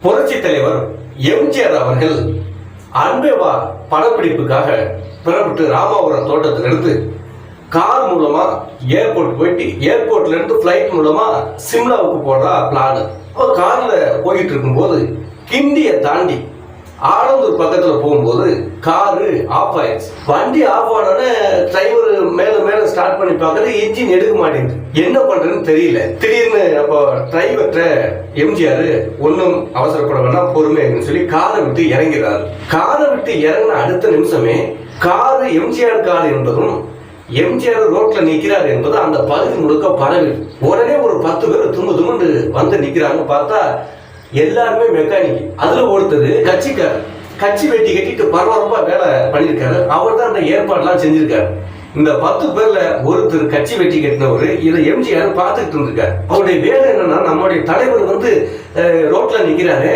புரட்சி தலைவர் எம்ஜிஆர் அவர்கள் அன்பேவா படப்பிடிப்புக்காக புறப்பட்டு ராமாபுரம் தோட்டத்திலிருந்து கார் மூலமா ஏர்போர்ட் போயிட்டு ஏர்போர்ட்ல இருந்து பிளைட் மூலமா சிம்லாவுக்கு போடுறா பிளான் கார்ல போயிட்டு இருக்கும்போது கிண்டியை தாண்டி ஆலந்தூர் பக்கத்துல போகும்போது காரு ஆஃப் ஆயிடுச்சு. வண்டி ஆஃப் ஆனோடனே டிரைவர் மேல மேல ஸ்டார்ட் பண்ணி பார்க்கறது இன்ஜின் எடுக்க மாட்டேங்குது. என்ன பண்றதுன்னு தெரியல. திடீர்னு அப்போ டிரைவர்கிட்ட எம்ஜிஆர் ஒன்றும் அவசரப்பட வேண்டாம் பொறுமைன்னு சொல்லி காரை விட்டு இறங்கிறார் காரை விட்டு இறங்கின அடுத்த நிமிஷமே காரு எம்ஜிஆர் கார் என்பதும் எம்ஜிஆர் ரோட்ல நிக்கிறார் என்பது அந்த பகுதி முழுக்க பரவி. உடனே ஒரு பத்து பேர் தும்பு தும்புண்டு வந்து நிக்கிறாங்க பார்த்தா எல்லாருமே மெக்கானிக் அதுல ஒருத்தர் கட்சிக்காரர். கட்சி வெட்டி கட்டிட்டு பரபரப்பா வேலை பண்ணியிருக்காரு. அவர் தான் அந்த ஏற்பாடுலாம் செஞ்சிருக்காரு. இந்த பத்து பேர்ல ஒருத்தர் கட்சி வெட்டி கட்டினவர் இதை எம்ஜிஆர் பார்த்துக்கிட்டு இருந்திருக்காரு. அவருடைய வேலை என்னன்னா நம்முடைய தலைவர் வந்து ரோட்ல நிக்கிறாரு.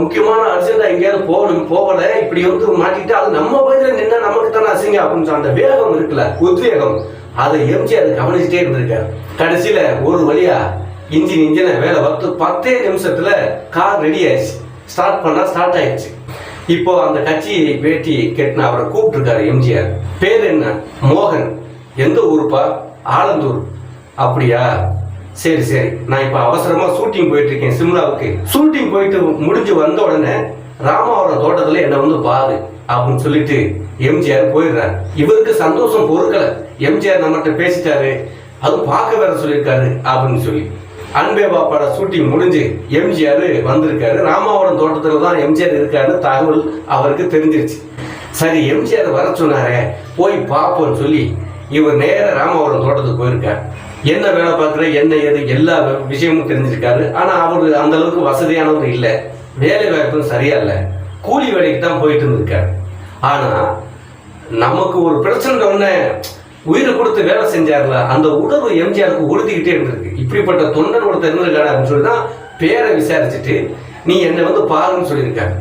முக்கியமான அர்ஜென்டா எங்கேயாவது போகணும் போகல. இப்படி வந்து மாட்டிட்டு அது நம்ம பகுதியில் நின்னா நமக்கு தானே அசிங்க அப்படின்னு அந்த வேகம் இருக்குல்ல உத்வேகம். அதை எம்ஜிஆர் கவனிச்சுட்டே இருந்திருக்காரு. கடைசியில ஒரு வழியா இன்ஜின் இன்ஜினை வேலை பார்த்து பத்தே நிமிஷத்துல கார் ரெடி ஆயிடுச்சு. ஸ்டார்ட் பண்ணா ஸ்டார்ட் ஆயிடுச்சு. இப்போ அந்த கட்சி வேட்டி கெட்டின அவரை கூப்பிட்டுருக்காரு எம்ஜிஆர். பேர் என்ன? மோகன். எந்த ஊருப்பா? ஆலந்தூர். அப்படியா? சரி சரி. நான் இப்போ அவசரமாக ஷூட்டிங் போயிட்டு இருக்கேன் சிம்லாவுக்கு. ஷூட்டிங் போயிட்டு முடிஞ்சு வந்த உடனே ராமாவரம் தோட்டத்தில் என்னை வந்து பாரு அப்படின்னு சொல்லிட்டு எம்ஜிஆர் போயிடுறாரு. இவருக்கு சந்தோஷம் பொறுக்கல. எம்ஜிஆர் நம்மகிட்ட பேசிட்டாரு. அது பார்க்க வேற சொல்லியிருக்காரு அப்படின்னு சொல்லி. அன்பே பாப்பாட ஷூட்டிங் முடிஞ்சு எம்ஜிஆர் வந்திருக்காரு. ராமாவரம் தோட்டத்தில் தான் எம்ஜிஆர் இருக்காருன்னு தகவல் அவருக்கு தெரிஞ்சிருச்சு. சரி எம்ஜிஆர் வர சொன்னாரே போய் பார்ப்போம்னு சொல்லி இவர் நேர ராமாவரம் தோட்டத்துக்கு போயிருக்கார். என்ன வேலை பார்க்குற என்ன ஏது எல்லா விஷயமும் தெரிஞ்சிருக்காரு. ஆனால் அவர் அந்த அளவுக்கு வசதியானவர் இல்லை. வேலை வாய்ப்பும் சரியா இல்லை. கூலி வேலைக்கு தான் போயிட்டு இருந்திருக்காரு. ஆனால் நமக்கு ஒரு பிரச்சனை ஒண்ணு உயிரை கொடுத்து வேலை செஞ்சார்ல அந்த உணர்வு எம்ஜிஆருக்கு உறுதிக்கிட்டே இருந்திருக்கு. இப்படிப்பட்ட தொண்டன் ஒருத்தர் இருந்திருக்காரு அப்படின்னு சொல்லி தான் பேரை விசாரிச்சுட்டு நீ என்னை வந்து பாருன்னு சொல்லியிருக்காரு.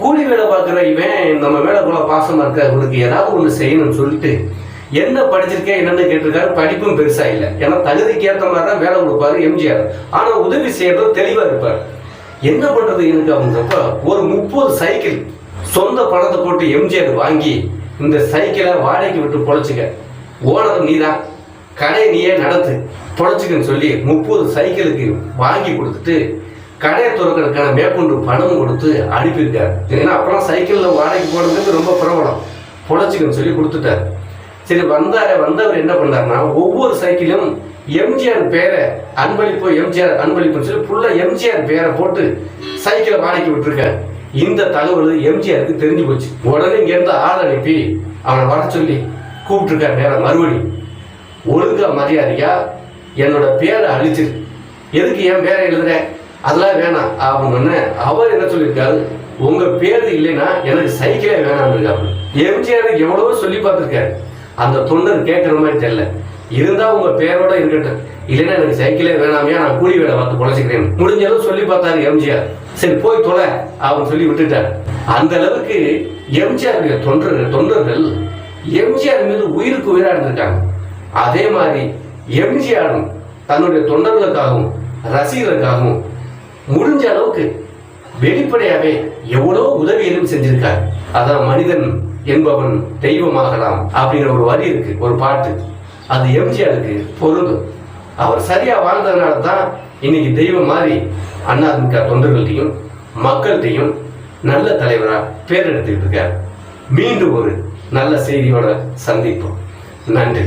கூலி வேலை பார்க்குற இவன் நம்ம மேலே கூட பாசமாக இருக்க உனக்கு ஏதாவது ஒன்று செய்யணும்னு சொல்லிட்டு என்ன படிச்சிருக்கேன் என்னன்னு கேட்டிருக்காரு. படிப்பும் பெருசா இல்லை. ஏன்னா தகுதிக்கு ஏற்ற மாதிரி தான் வேலை கொடுப்பாரு எம்ஜிஆர். ஆனா உதவி செய்யறது தெளிவா இருப்பார். என்ன பண்றது எனக்கு? அப்படின்றப்ப ஒரு முப்பது சைக்கிள் சொந்த பணத்தை போட்டு எம்ஜிஆர் வாங்கி இந்த சைக்கிளை வாடகைக்கு விட்டு பொழைச்சிக்க. ஓனர் நீதான் கடையை நீயே நடத்து. பொழைச்சிக்கன்னு சொல்லி முப்பது சைக்கிளுக்கு வாங்கி கொடுத்துட்டு கடையை திறக்கிறதுக்கான மேற்கொண்டு பணம் கொடுத்து அனுப்பியிருக்காரு. ஏன்னா அப்போலாம் சைக்கிளில் வாடகைக்கு போனதுக்கு ரொம்ப பிரபலம். பொழைச்சிக்கன்னு சொல்லி கொடுத்துட்டாரு. சரி வந்தார் வந்தவர் என்ன பண்ணாருன்னா ஒவ்வொரு சைக்கிளும் எம்ஜிஆர் பேரை அன்பளிப்பு எம்ஜிஆர் அன்பளிப்புன்னு சொல்லி ஃபுல்லாக எம்ஜிஆர் பேரை போட்டு சைக்கிளை வாடகைக்கு விட்டுருக்காரு. இந்த தகவல் எம்ஜிஆருக்கு தெரிஞ்சு போச்சு. உடனே இங்கேருந்து ஆள் அனுப்பி அவனை வர சொல்லி கூப்பிட்டுருக்காரு நேரம் மறுபடி. ஒழுங்கா மரியாதையா என்னோட பேரை அழிச்சிரு. எதுக்கு என் பேரை எழுதுற? அதெல்லாம் வேணாம். அப்படின்னு அவர் என்ன சொல்லியிருக்காரு? உங்க பேர் இல்லைன்னா எனக்கு சைக்கிளே வேணாம் இருக்காரு. எம்ஜிஆர் எவ்வளவோ சொல்லி பார்த்துருக்காரு. அந்த தொண்டர் கேட்குற மாதிரி தெரியல. இருந்தா உங்க பேரோட இருக்கட்டும். இல்லைன்னா எனக்கு சைக்கிளே வேணாமையா நான் கூலி வேலை பார்த்து பொழைச்சிக்கிறேன். முடிஞ்ச அளவு சொல்லி பார்த்தாரு எம்ஜிஆர். சரி போய் தொலை அவன் சொல்லி விட்டுட்டார். அந்த அளவுக்கு எம்ஜிஆருடைய தொண்டர்கள் தொண்டர்கள் எம்ஜிஆர் மீது உயிருக்கு உயிராக இருந்திருக்காங்க. அதே மாதிரி எம்ஜிஆரும் தன்னுடைய தொண்டர்களுக்காகவும் ரசிகர்களுக்காகவும் முடிஞ்ச அளவுக்கு வெளிப்படையாவே எவ்வளவு உதவிகளும் செஞ்சிருக்காரு. அதான் மனிதன் என்பவன் தெய்வமாகலாம் அப்படிங்கிற ஒரு வரி இருக்கு ஒரு பாட்டு. அது எம்ஜிஆருக்கு பொருந்தும். அவர் சரியா வாழ்ந்ததுனால தான் இன்னைக்கு தெய்வம் மாதிரி அண்ணாதிமுக தொண்டர்கள்ட்டையும் மக்கள்கிட்டையும் நல்ல தலைவராக பேர் எடுத்துக்கிட்டு இருக்கார். மீண்டும் ஒரு நல்ல செய்தியோட சந்திப்போம். நன்றி.